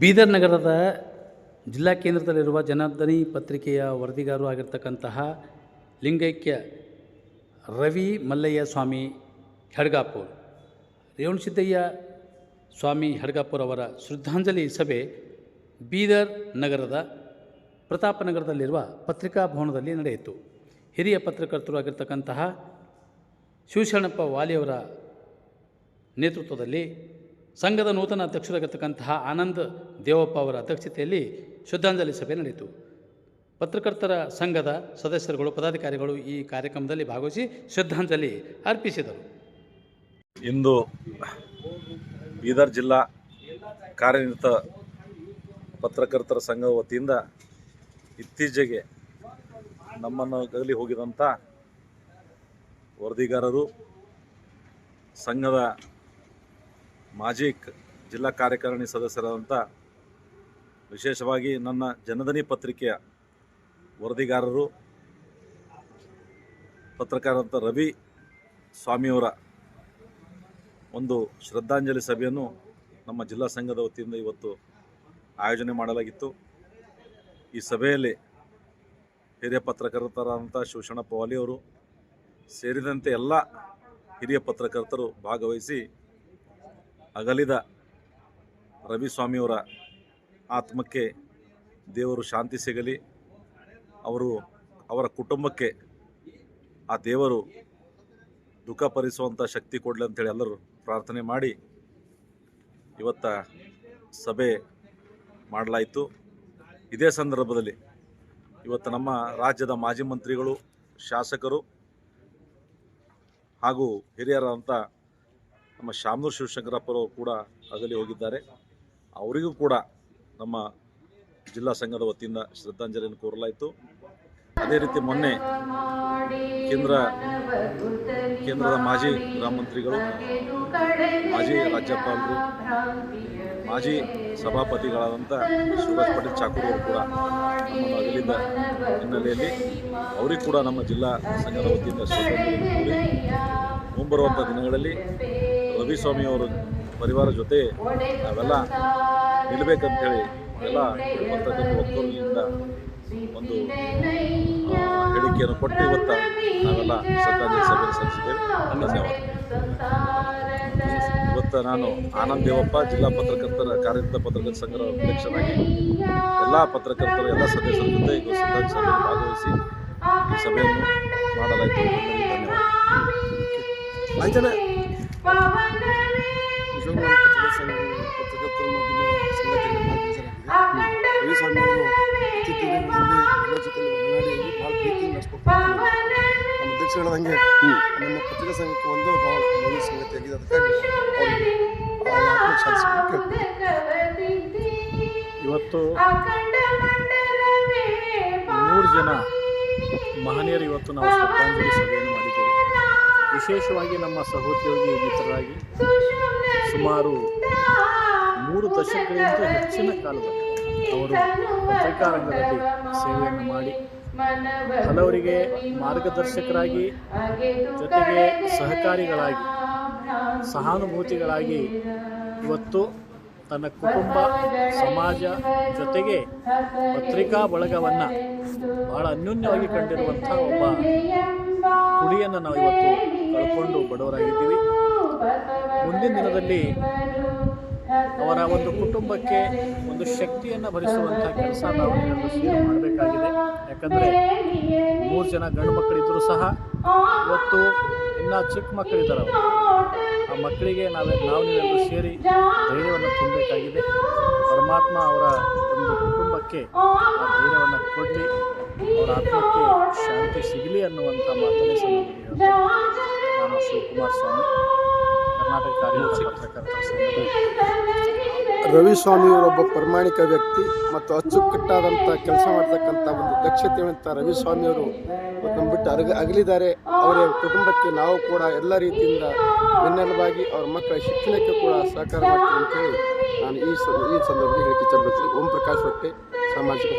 ಬೀದರ್ ನಗರದ ಜಿಲ್ಲಾ ಕೇಂದ್ರದಲ್ಲಿರುವ ಜನಾರ್ದನಿ ಪತ್ರಿಕೆಯ ವರದಿಗಾರರು ಆಗಿರ್ತಕ್ಕಂತಹ ಲಿಂಗೈಕ್ಯ ರವಿ ಮಲ್ಲಯ್ಯ ಸ್ವಾಮಿ ಹೆಡ್ಗಾಪುರ್. ರೇವಣಸಿದ್ದಯ್ಯ ಸ್ವಾಮಿ ಹೆಡ್ಗಾಪುರ್ ಅವರ ಶ್ರದ್ಧಾಂಜಲಿ ಸಭೆ ಬೀದರ್ ನಗರದ ಪ್ರತಾಪನಗರದಲ್ಲಿರುವ ಪತ್ರಿಕಾ ಭವನದಲ್ಲಿ ನಡೆಯಿತು. ಹಿರಿಯ ಪತ್ರಕರ್ತರು ಆಗಿರ್ತಕ್ಕಂತಹ ಶಿವಶರಣಪ್ಪ ವಾಲಿಯವರ ನೇತೃತ್ವದಲ್ಲಿ ಸಂಘದ ನೂತನ ಅಧ್ಯಕ್ಷರಾಗಿರ್ತಕ್ಕಂತಹ ಆನಂದ್ ದೇವಪ್ಪ ಅವರ ಅಧ್ಯಕ್ಷತೆಯಲ್ಲಿ ಶ್ರದ್ಧಾಂಜಲಿ ಸಭೆ ನಡೆಯಿತು. ಪತ್ರಕರ್ತರ ಸಂಘದ ಸದಸ್ಯರುಗಳು, ಪದಾಧಿಕಾರಿಗಳು ಈ ಕಾರ್ಯಕ್ರಮದಲ್ಲಿ ಭಾಗವಹಿಸಿ ಶ್ರದ್ಧಾಂಜಲಿ ಅರ್ಪಿಸಿದರು. ಇಂದು ಬೀದರ್ ಜಿಲ್ಲಾ ಕಾರ್ಯನಿರತ ಪತ್ರಕರ್ತರ ಸಂಘದ ವತಿಯಿಂದ ಇತ್ತೀಚೆಗೆ ನಮ್ಮನ್ನು ಅಗಲಿ ಹೋಗಿದಂಥ ವರದಿಗಾರರು, ಸಂಘದ ಮಾಜಿ ಜಿಲ್ಲಾ ಕಾರ್ಯಕಾರಿಣಿ ಸದಸ್ಯರಾದಂಥ ವಿಶೇಷವಾಗಿ ನನ್ನ ಜನಧನಿ ಪತ್ರಿಕೆಯ ವರದಿಗಾರರು ಪತ್ರಕಾರರಂಥ ರವಿ ಸ್ವಾಮಿಯವರ ಒಂದು ಶ್ರದ್ಧಾಂಜಲಿ ಸಭೆಯನ್ನು ನಮ್ಮ ಜಿಲ್ಲಾ ಸಂಘದ ವತಿಯಿಂದ ಇವತ್ತು ಆಯೋಜನೆ ಮಾಡಲಾಗಿತ್ತು. ಈ ಸಭೆಯಲ್ಲಿ ಹಿರಿಯ ಪತ್ರಕರ್ತರಾದಂಥ ಶಿವಶಣ್ಣ ಪವಾಲಿಯವರು ಸೇರಿದಂತೆ ಎಲ್ಲ ಹಿರಿಯ ಪತ್ರಕರ್ತರು ಭಾಗವಹಿಸಿ ಅಗಲಿದ ರವಿಸ್ವಾಮಿಯವರ ಆತ್ಮಕ್ಕೆ ದೇವರು ಶಾಂತಿ ಸಿಗಲಿ. ಅವರು ಅವರ ಕುಟುಂಬಕ್ಕೆ ಆ ದೇವರು ದುಃಖ ಪರಿಸುವಂಥ ಶಕ್ತಿ ಕೊಡಲಿ ಅಂತೇಳಿ ಎಲ್ಲರೂ ಪ್ರಾರ್ಥನೆ ಮಾಡಿ ಇವತ್ತ ಸಭೆ ಮಾಡಲಾಯಿತು. ಇದೇ ಸಂದರ್ಭದಲ್ಲಿ ಇವತ್ತು ನಮ್ಮ ರಾಜ್ಯದ ಮಾಜಿ ಮಂತ್ರಿಗಳು, ಶಾಸಕರು ಹಾಗೂ ಹಿರಿಯರಾದಂಥ ನಮ್ಮ ಶಾಮನೂರು ಶಿವಶಂಕರಪ್ಪರು ಕೂಡ ಅಗಲಿ ಹೋಗಿದ್ದಾರೆ. ಅವರಿಗೂ ಕೂಡ ನಮ್ಮ ಜಿಲ್ಲಾ ಸಂಘದ ವತಿಯಿಂದ ಶ್ರದ್ಧಾಂಜಲಿಯನ್ನು ಕೋರಲಾಯಿತು. ಅದೇ ರೀತಿ ಮೊನ್ನೆ ಕೇಂದ್ರ ಕೇಂದ್ರದ ಮಾಜಿ ಗೃಹ ಮಂತ್ರಿಗಳು, ಮಾಜಿ ರಾಜ್ಯಪಾಲರು, ಮಾಜಿ ಸಭಾಪತಿಗಳಾದಂಥ ಶಿವರಾಜ್ ಪಾಟೀಲ್ ಚಾಕೂರ್ ಅವರು ಕೂಡ ಅಗಲಿದ ಹಿನ್ನೆಲೆಯಲ್ಲಿ ಅವರಿಗೂ ಕೂಡ ನಮ್ಮ ಜಿಲ್ಲಾ ಸಂಘದ ವತಿಯಿಂದ ಶ್ರದ್ಧಾಂಜಲಿ ಮುಂಬರುವಂಥ ದಿನಗಳಲ್ಲಿ ರವಿಸ್ವಾಮಿ ಅವರ ಪರಿವಾರ ಜೊತೆ ನಾವೆಲ್ಲ ನಿಲ್ಲಬೇಕಂತೇಳಿ ಎಲ್ಲ ಪತ್ರಕರ್ತರ ಒಕ್ಕೂರಿನಿಂದ ಒಂದು ಹೇಳಿಕೆಯನ್ನು ಕೊಟ್ಟು ಇವತ್ತು ನಾವೆಲ್ಲ ಶ್ರದ್ಧಾಂಜಲಿ ಸಭೆ ಸಲ್ಲಿಸಿದ್ದೇವೆ. ಧನ್ಯವಾದ ಇವತ್ತು ನಾನು ಆನಂದ್ ದೇವಪ್ಪ, ಜಿಲ್ಲಾ ಪತ್ರಕರ್ತರ ಕಾರ್ಯನಿರತ ಪತ್ರಕರ್ತರ ಸಂಘದ ಅಧ್ಯಕ್ಷನಾಗಿ ಎಲ್ಲ ಪತ್ರಕರ್ತರು, ಎಲ್ಲ ಸದಸ್ಯರ ಜೊತೆ ಈಗ ಶ್ರದ್ಧಾಂಜಲಿ ಸಭೆಯಲ್ಲಿ ಭಾಗವಹಿಸಿ ಈ ಸಭೆಯನ್ನು ಮಾಡಲಾಯಿತು. ಧನ್ಯವಾದ. ಹೇಳ್ದಂಗೆ ನಮ್ಮ ಪತ್ರಿಕಾ ಸಂಘಕ್ಕೆ ಒಂದು ಭಾಳ ನೋವಿನ ಸಂಗತಿಯಾಗಿದೆ ಅದಕ್ಕಾಗಿ ಅವರಿಗೆ ಅವರ ಆತ್ಮಕ್ಕೆ ಇವತ್ತು ಮೂರು ಜನ ಮಹನೀಯರು ಇವತ್ತು ನಾವು ಶ್ರದ್ಧಾಂಜಲಿ ಸಭೆಯನ್ನು ಮಾಡಿದ್ದೇವೆ ವಿಶೇಷವಾಗಿ ನಮ್ಮ ಸಹೋದ್ಯೋಗಿ ಮಿತ್ರರಾಗಿ ಸುಮಾರು ಮೂರು ದಶಕಗಳಿಂದ ಹೆಚ್ಚಿನ ಕಾಲದಲ್ಲಿ ಅವರು ಪತ್ರಿಕಾ ರಂಗದಲ್ಲಿ ಸೇವೆಯನ್ನು ಮಾಡಿ, ಹಲವರಿಗೆ ಮಾರ್ಗದರ್ಶಕರಾಗಿ, ಜೊತೆಗೆ ಸಹಕಾರಿಗಳಾಗಿ, ಸಹಾನುಭೂತಿಗಳಾಗಿ ಇವತ್ತು ತನ್ನ ಕುಟುಂಬ, ಸಮಾಜ ಜೊತೆಗೆ ಪತ್ರಿಕಾ ಬಳಗವನ್ನು ಬಹಳ ಅನ್ಯೋನ್ಯವಾಗಿ ಕಂಡಿರುವಂಥ ಒಬ್ಬ ಕುಡಿಯನ್ನು ನಾವು ಇವತ್ತು ಕಳ್ಕೊಂಡು ಬಡವರಾಗಿದ್ದೀವಿ. ಮುಂದಿನ ದಿನದಲ್ಲಿ ಅವರ ಒಂದು ಕುಟುಂಬಕ್ಕೆ ಒಂದು ಶಕ್ತಿಯನ್ನು ಭರಿಸುವಂಥ ಕೆಲಸ ನಾವು ಮಾಡಬೇಕಾಗಿದೆ. ಯಾಕಂದರೆ ಮೂರು ಜನ ಗಂಡು ಮಕ್ಕಳಿದ್ರು ಸಹ ಇವತ್ತು ಇನ್ನ ಚಿಕ್ಕ ಮಕ್ಕಳಿದ್ದಾರೆ ಆ ಮಕ್ಕಳಿಗೆ ನಾವೇ ನಾವು ನೀವೆಲ್ಲರೂ ಸೇರಿ ಧೈರ್ಯವನ್ನು ತುಂಬಬೇಕಾಗಿದೆ. ಪರಮಾತ್ಮ ಅವರ ಕುಟುಂಬಕ್ಕೆ ಆ ಧೈರ್ಯವನ್ನು ಕೊಟ್ಟು ಅವರ ಆತ್ಮಕ್ಕೆ ಶಾಂತಿ ಸಿಗಲಿ ಅನ್ನುವಂಥ ಮಾತನ್ನೇ. ನಾನು ಶಿವಕುಮಾರ್ ಸ್ವಾಮಿ, ಕರ್ನಾಟಕ ಕಾರ್ಯನಿರತ ಪತ್ರಕರ್ತರ ರವಿಸ್ವಾಮಿಯವರೊಬ್ಬ ಪ್ರಾಮಾಣಿಕ ವ್ಯಕ್ತಿ ಮತ್ತು ಅಚ್ಚುಕಟ್ಟಾದಂಥ ಕೆಲಸ ಮಾಡ್ತಕ್ಕಂಥ ಒಂದು ದಕ್ಷತೆಯುವಂಥ ರವಿಸ್ವಾಮಿಯವರು ಇವತ್ತು ನಮ್ಮ ಬಿಟ್ಟು ಅರಗ, ಅಗಲಿದ್ದಾರೆ. ಅವರ ಕುಟುಂಬಕ್ಕೆ ನಾವು ಕೂಡ ಎಲ್ಲ ರೀತಿಯಿಂದ ಬೆನ್ನೆಲುಬಾಗಿ ಅವ್ರ ಮಕ್ಕಳ ಶಿಕ್ಷಣಕ್ಕೆ ಕೂಡ ಸಹಕಾರ ಮಾಡ್ತೀವಿ ಅಂತೇಳಿ ನಾನು ಈ ಸಂದರ್ಭದಲ್ಲಿ ಹೇಳಿಕೆ ಚಲಬತ್ತೀನಿ ಓಂ ಪ್ರಕಾಶ್ ಹೊಟ್ಟೆ. 사마지고